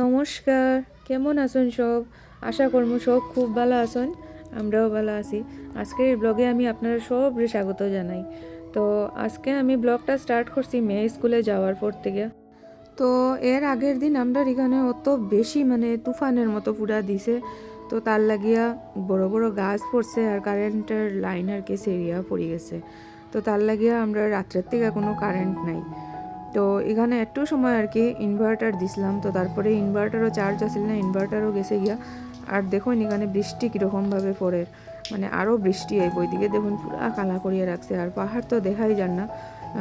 নমস্কার, কেমন আছেন সব? আশা করব সব খুব ভালো আছেন, আমরাও ভালো আছি। আজকের এই ব্লগে আমি আপনারা সব স্বাগত জানাই। তো আজকে আমি ব্লগটা স্টার্ট করছি মেয়ে স্কুলে যাওয়ার পর থেকে। তো এর আগের দিন আমরা এখানে অত বেশি মানে তুফানের মতো পুরা দিছে। তো তার লাগিয়া বড় বড় গাছ পড়ছে আর কারেন্টের লাইন আর কি সেরিয়া পড়ে গেছে। তো তার লাগিয়া আমরা রাত্রের থেকে কোনো কারেন্ট নাই। তো এখানে একটু সময় আর কি ইনভার্টার দিছিলাম, তো তারপরে ইনভার্টারও চার্জ আসিল না ইনভার্টারও গেছে গিয়া। আর দেখুন এখানে বৃষ্টি কীরকমভাবে পড়ে মানে আরও বৃষ্টি এই বইদিকে দেখুন পুরা কালা করিয়ে রাখছে, আর পাহাড় তো দেখাই যান না।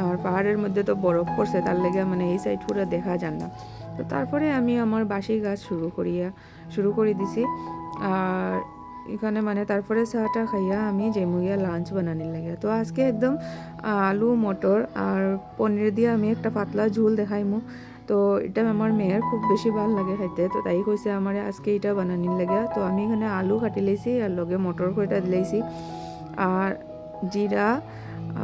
আর পাহাড়ের মধ্যে তো বরফ পড়ছে, তার লেগে মানে এই সাইড পুরো দেখা যান না। তো তারপরে আমি আমার বাসি গাছ শুরু করিয়া, শুরু করে দিছি। আর এখানে মানে তারপরে চাটা খাইয়া আমি জেমুইয়া লাঞ্চ বানানির লাগে তো আজকে একদম আলু, মটর আর পনির দিয়ে আমি একটা পাতলা ঝোল দেখাইমু। তো এটা আমার মেয়ের খুব বেশি ভালো লাগে খাইতে, তো তাই কইছে আমার আজকে এটা বানানি লাগে তো আমি এখানে আলু কাটি লাইছি আর লগে মটর কয়টা দিলাইছি আর জিরা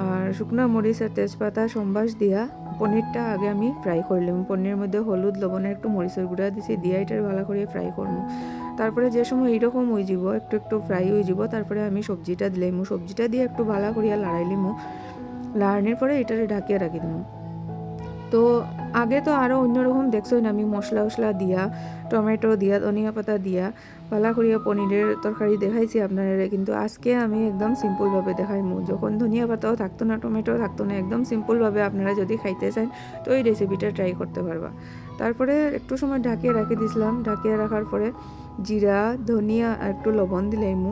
আর শুকনো মরিচ আর তেজপাতা, সম্বাস দিয়া পনিরটা আগে আমি ফ্রাই করলাম পনিরের মধ্যে হলুদ, লবণের একটু মরিচের গুঁড়া দিছি, দিয়া এটার ভালো করে ফ্রাই করব তারপরে যে সময় এইরকম হয়ে যাব, একটু একটু ফ্রাই হয়ে যাব, তারপরে আমি সবজিটা দিলাইমু সবজিটা দিয়ে একটু ভালো করিয়া লাড়াইলিমু লাড়ানোর পরে এটারে ঢাকিয়া রাখি দিমু তো আগে তো আরও অন্যরকম দেখছই না আমি মশলা টশলা দিয়া, টমেটো দিয়া, ধনিয়া পাতা দিয়া পালা করিয়া পনিরের তরকারি দেখাইছি আপনারা কিন্তু আজকে আমি একদম সিম্পলভাবে দেখাইমু। যখন ধনিয়া পাতাও থাকতো না টমেটো থাকতো না, একদম সিম্পলভাবে আপনারা যদি খাইতে চান, তো এই রেসিপিটা ট্রাই করতে পারবা। তারপরে একটু সময় ঢাকিয়ে রাখি দিছিলাম, ঢাকিয়ে রাখার পরে জিরা, ধনিয়া একটু লবণ দিলাইমু।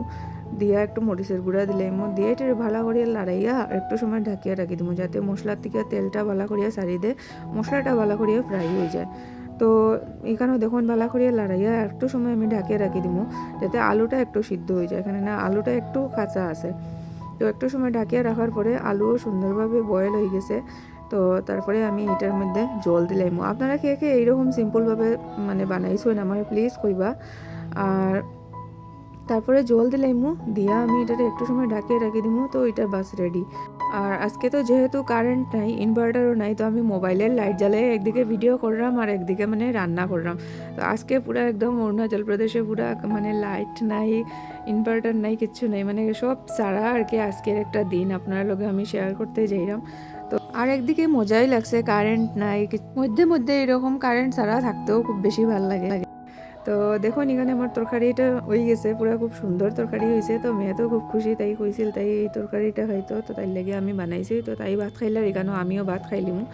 দিয়া একটু মরিচের গুঁড়া দিলাইমু দিয়ে এটা ভালো করিয়া লাড়াইয়া একটু সময় ঢাকিয়া রাখি দিমু, যাতে মশলার থেকে তেলটা ভালো করিয়া সারি দে, মশলাটা ভালো করিয়া ফ্রাই হয়ে যায়। তো এখানেও দেখুন, ভালো করিয়া লাড়াইয়া একটু সময় আমি ঢাকিয়ে রাখি দিমু, যাতে আলুটা একটু সিদ্ধ হয়ে যায়, এখানে না আলুটা একটু কাঁচা আছে। তো একটু সময় ঢাকিয়ে রাখার পরে আলুও সুন্দরভাবে বয়েল হয়ে গেছে, তো তারপরে আমি এটার মধ্যে জল দিলাইমু। আপনারা খেয়ে খেয়ে এইরকম সিম্পলভাবে মানে বানাইছেন, আমার প্লিজ কইবা। আর তারপরে জল দিলাইমু দিয়া আমি এটাতে একটু সময় ঢাকিয়ে রাখি দিমু, তো এটা বাস রেডি আর আজকে তো যেহেতু কারেন্ট নাই ইনভার্টারও নাই, তো আমি মোবাইলের লাইট জ্বালিয়ে একদিকে ভিডিও করলাম আর একদিকে মানে রান্না করলাম। তো আজকে পুরো একদম অরুণাচল প্রদেশে পুরো মানে লাইট নাই ইনভার্টার নাই, কিচ্ছু নাই মানে সব সারা আর কি আজকের একটা দিন। আপনার লগে আমি শেয়ার করতে যাইলাম। তো আর একদিকে মজাই লাগছে কারেন্ট নাই, মধ্যে মধ্যে এরকম কারেন্ট ছাড়া থাকতেও খুব বেশি ভালো লাগে। তো দেখুন, এখানে আমার তরকারিটা হয়ে গেছে, পুরো খুব সুন্দর তরকারি হয়েছে। তো মেয়ে তো খুব খুশি, তাই কইছিল তাই এই তরকারিটা হয়তো। তো তাই লাগে আমি বানাইছি। তো তাই ভাত খাইলে আর এখানেও আমিও ভাত খাইলিমু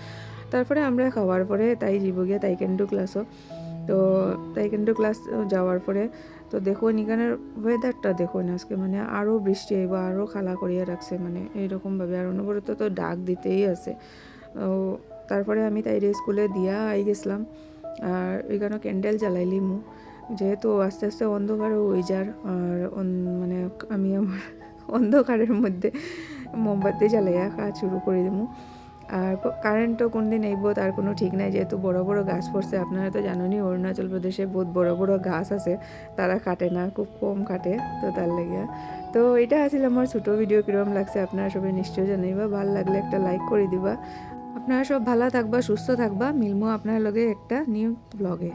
তারপরে আমরা খাওয়ার পরে তাই যাব গিয়া তাইকেন্ডু ক্লাসও তো তাইকেন্ডু ক্লাস যাওয়ার পরে, তো দেখুন এখানের ওয়েদারটা দেখুন, আজকে মানে আরও বৃষ্টি আইব আরও খালা করিয়া রাখছে মানে এইরকমভাবে আর অনবরত তো ডাক দিতেই আছে। তারপরে আমি তাইরে স্কুলে দিয়া আই গেছিলাম। আর এখানে ক্যান্ডেল জ্বালাইলিমু যেহেতু আস্তে আস্তে অন্ধকার হয়ে যার, আর মানে আমি আমার অন্ধকারের মধ্যে মোমবাতি জ্বালাইয়া কাজ শুরু করে দেবো আর কারেন্টও কোন দিন আইব তার কোনো ঠিক নাই, যেহেতু বড় বড় গাছ পড়ছে। আপনারা তো জানেনই, অরুণাচল প্রদেশে বহুত বড় বড় গাছ আছে। তারা কাটে না, খুব কম কাটে তো তার লাগিয়া। তো এটা আছিল আমার ছোটো ভিডিও কীরকম লাগছে আপনারা সবাই নিশ্চয়ই জানাইবা। ভালো লাগলে একটা লাইক করে দিবা। আপনারা সব ভালো থাকবা সুস্থ থাকবা। মিলমো আপনার লগে একটা নিউ ব্লগে